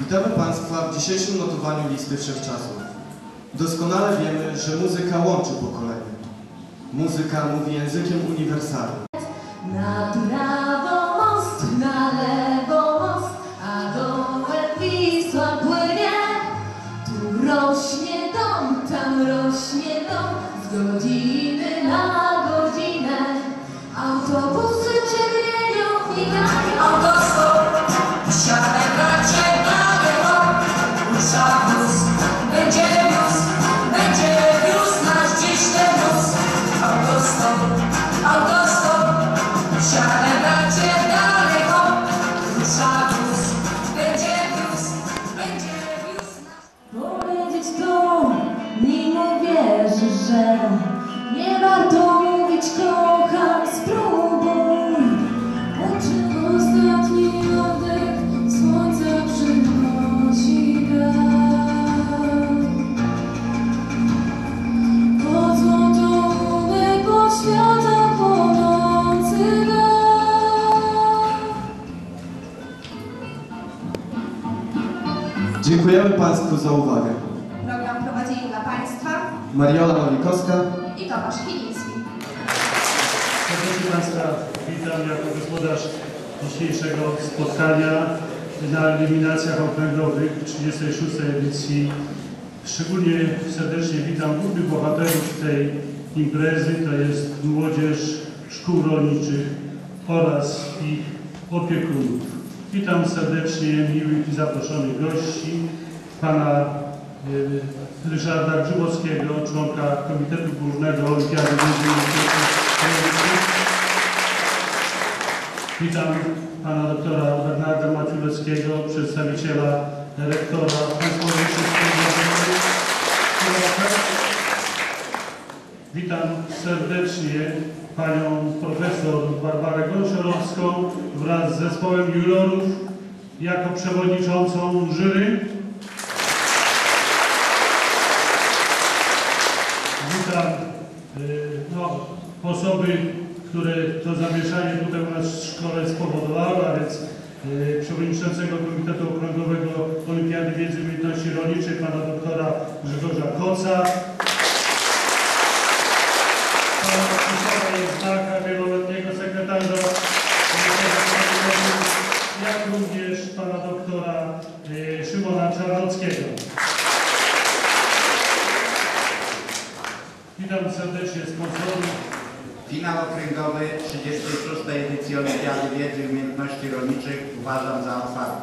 Witamy Państwa w dzisiejszym notowaniu listy wszechczasów. Doskonale wiemy, że muzyka łączy pokolenia. Muzyka mówi językiem uniwersalnym. Na prawo most, na lewo most, a dołem Wisła płynie. Tu rośnie dom, tam rośnie dom, z godziny na godzinę. Autobusy Dziękujemy Państwu za uwagę. Program prowadzili dla Państwa Mariola Nolikowska. i Tomasz Chiliński. Serdecznie Państwa witam jako gospodarz dzisiejszego spotkania na eliminacjach okręgowych 36. edycji. Szczególnie serdecznie witam głównych bohaterów tej imprezy, to jest młodzież szkół rolniczych oraz ich opiekunów. Witam serdecznie miłych i zaproszonych gości, pana y, Ryszarda Grzybowskiego, członka Komitetu Głównego Olimpiady. Witam pana doktora Bernarda Maciulewskiego, przedstawiciela rektora Państwowej Witam serdecznie panią profesor Barbarę Gąsiorowską wraz z zespołem jurorów jako przewodniczącą jury. Witam y, no, osoby, które to zamieszanie tutaj u nas w szkole spowodowały, a więc y, przewodniczącego Komitetu Okręgowego Olimpiady Wiedzy i Umiejętności Rolniczej, pana doktora Grzegorza Koca, Szymona Czarnockiego. Witam serdecznie sponsorów. Finał okręgowy 36. edycji Olimpiady Wiedzy i Umiejętności Rolniczych uważam za otwarty.